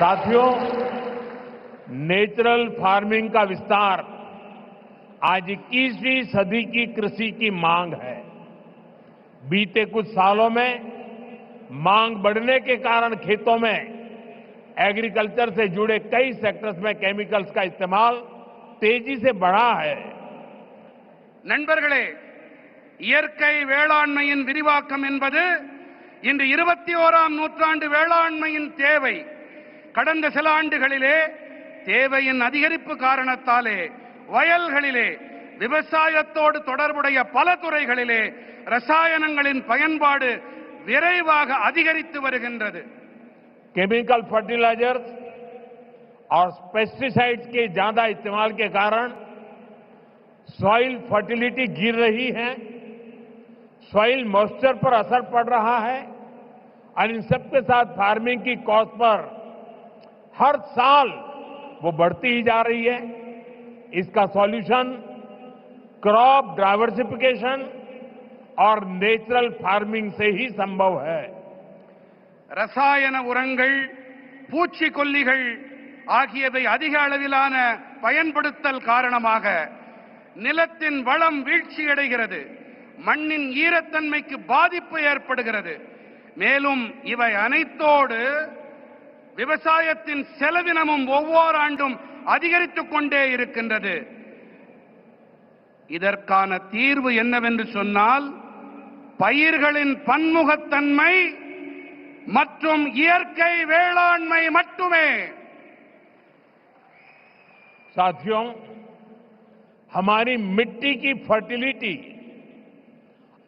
साथियों natural farming का विस्तार आज 21वीं सदी की कृषि की मांग है बीते कुछ सालों में मांग बढ़ने के कारण खेतों में एग्रीकल्चर से जुड़े कई सेक्टर्स में केमिकल्स का इस्तेमाल तेजी से बढ़ा है நண்பர்களே இயற்கை வேளாண்மையின் விரிவாக்கம் என்பது இன்று இருபத்தி ஓராம் நூற்றாண்டு வேளாண்மையின் தேவை கடந்த சில ஆண்டுகளிலே தேவையின் அதிகரிப்பு காரணத்தாலே வயல்களிலே விவசாயத்தோடு தொடர்புடைய பல துறைகளிலே ரசாயனங்களின் பயன்பாடு விரைவாக அதிகரித்து வருகின்றது केमिकल फर्टिलाइजर्स और पेस्टिसाइड्स के ज्यादा इस्तेमाल के कारण सॉइल फर्टिलिटी गिर रही है सॉइल मॉइस्चर पर असर पड़ रहा है और इन सबके साथ फार्मिंग की कॉस्ट पर हर साल वो बढ़ती ही जा रही है इसका सॉल्यूशन क्रॉप डाइवर्सिफिकेशन और नेचुरल फार्मिंग से ही संभव है ரசாயன உரங்கள் பூச்சிக்கொல்லிகள் ஆகியவை அதிக அளவிலான பயன்படுத்தல் காரணமாக நிலத்தின் வளம் வீழ்ச்சியடைகிறது மண்ணின் ஈரத்தன்மைக்கு பாதிப்பு ஏற்படுகிறது மேலும் இவை அனைத்தோடு விவசாயத்தின் செலவினமும் ஒவ்வொரு ஆண்டும் அதிகரித்துக் கொண்டே இருக்கின்றது இதற்கான தீர்வு என்னவென்று சொன்னால் பயிர்களின் பன்முகத்தன்மை மற்றும் இயற்கை வேளாண்மை மட்டுமே साथियों हमारी मिट्टी की फर्टिलिटी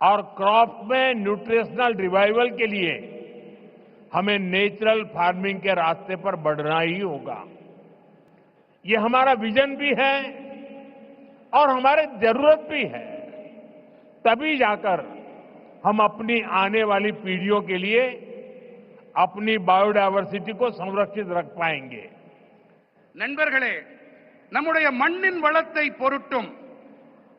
और क्रॉप में न्यूट्रिशनल रिवाइवल के लिए हमें नेचुरल फार्मिंग के रास्ते पर बढ़ना ही होगा ये हमारा विजन भी है और हमारी जरूरत भी है तभी जाकर हम अपनी आने वाली पीढ़ियों के लिए अपनी बायोडायवर्सिटी को संरक्षित रख पाएंगे நண்பர்களே நம்முடைய மண்ணின் வளத்தை பொருட்டும்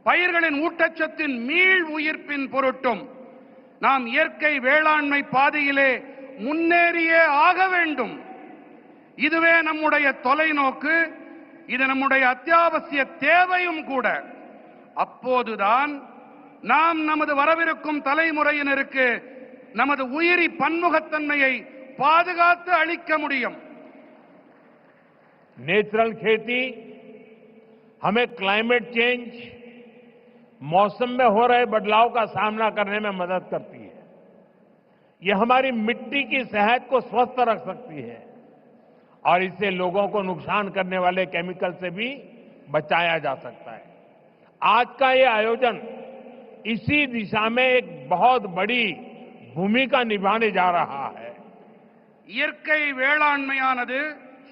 பயிர்களின் ஊட்டச்சத்தின் மீள் உயிர்ப்பின் பொருட்டும் நாம் இயற்கை வேளாண்மை பாதையிலே முன்னேறியே ஆக வேண்டும் இதுவே நம்முடைய தொலைநோக்கு இது நம்முடைய அத்தியாவசிய தேவையும் கூட அப்போதுதான் நாம் நமது வரவிருக்கும் தலைமுறையினருக்கு நமது உயிரி பன்முகத்தன்மையை பாதுகாத்து அளிக்க முடியும் नेचुरल खेती हमें क्लाइमेट चेंज मौसम में हो रहे बदलाव का सामना करने में मदद करती है यह हमारी मिट्टी की सेहत को स्वस्थ रख सकती है और इससे लोगों को नुकसान करने वाले केमिकल से भी बचाया जा सकता है आज का ये आयोजन इसी दिशा में एक बहुत बड़ी भूमिका निभाने जा रहा है இயற்கை வேளாண்மையானது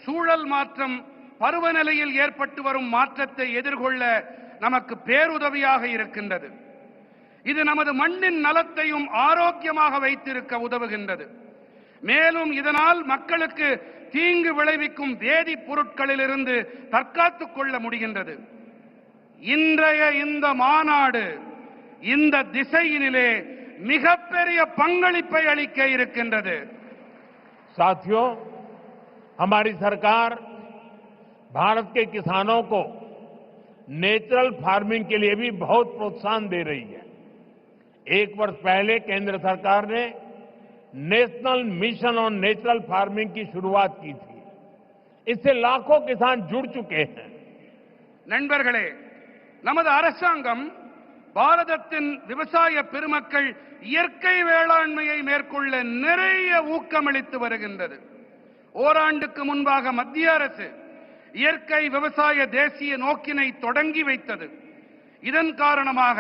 சூழல் மாற்றம் பருவநிலையில் ஏற்பட்டு வரும் மாற்றத்தை எதிர்கொள்ள நமக்கு பேருதவியாக இருக்கின்றது இது நமது மண்ணின் நலத்தையும் ஆரோக்கியமாக வைத்திருக்க உதவுகின்றது மேலும் இதனால் மக்களுக்கு தீங்கு விளைவிக்கும் வேதிப் பொருட்களிலிருந்து தற்காத்துக் கொள்ள முடிகின்றது இன்றைய இந்த மாநாடு இந்த திசையினிலே மிகப்பெரிய பங்களிப்பை அளிக்க இருக்கின்றது साथियों हमारी सरकार भारत के किसानों को नेचुरल फार्मिंग के लिए भी बहुत प्रोत्साहन दे रही है एक वर्ष पहले केंद्र सरकार ने national mission on natural farming की शुरुआत की थी इससे लाखों किसान जुड़ चुके हैं நண்பர்களே நமது அரசாங்கம் பாரதத்தின் விவசாய பெருமக்கள் இயற்கை வேளாண்மையை மேற்கொள்ள நிறைய ஊக்கமளித்து வருகின்றது ஓராண்டுக்கு முன்பாக மத்திய அரசு இயற்கை விவசாய தேசிய நோக்கினை தொடங்கி வைத்தது இதன் காரணமாக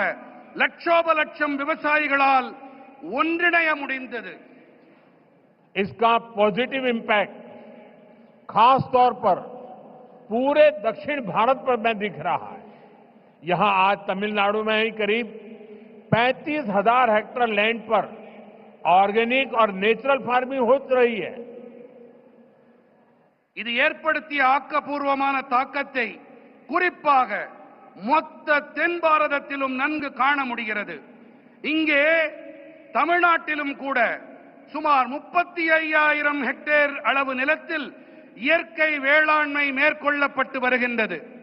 லட்சோப லட்சம் விவசாயிகளால் ஒன்றிணைய முடிந்தது इसका पॉजिटिव इम्पैक्ट खास तौर पर पूरे दक्षिण भारत पर में दिख रहा है यहां आज तमिलनाडु में ही करीब पैंतीस हजार हेक्टेयर लैंड पर ऑर्गेनिक और नेचुरल फार्मिंग हो रही है இது ஏற்படுத்திய ஆக்கப்பூர்வமான தாக்கத்தை குறிப்பாக மொத்த தென் பாரதத்திலும் நன்கு காண முடிகிறது. இங்கே தமிழ்நாட்டிலும் கூட சுமார் முப்பத்தி ஐயாயிரம் ஹெக்டேர் அளவு நிலத்தில் இயற்கை வேளாண்மை மேற்கொள்ளப்பட்டு வருகின்றது.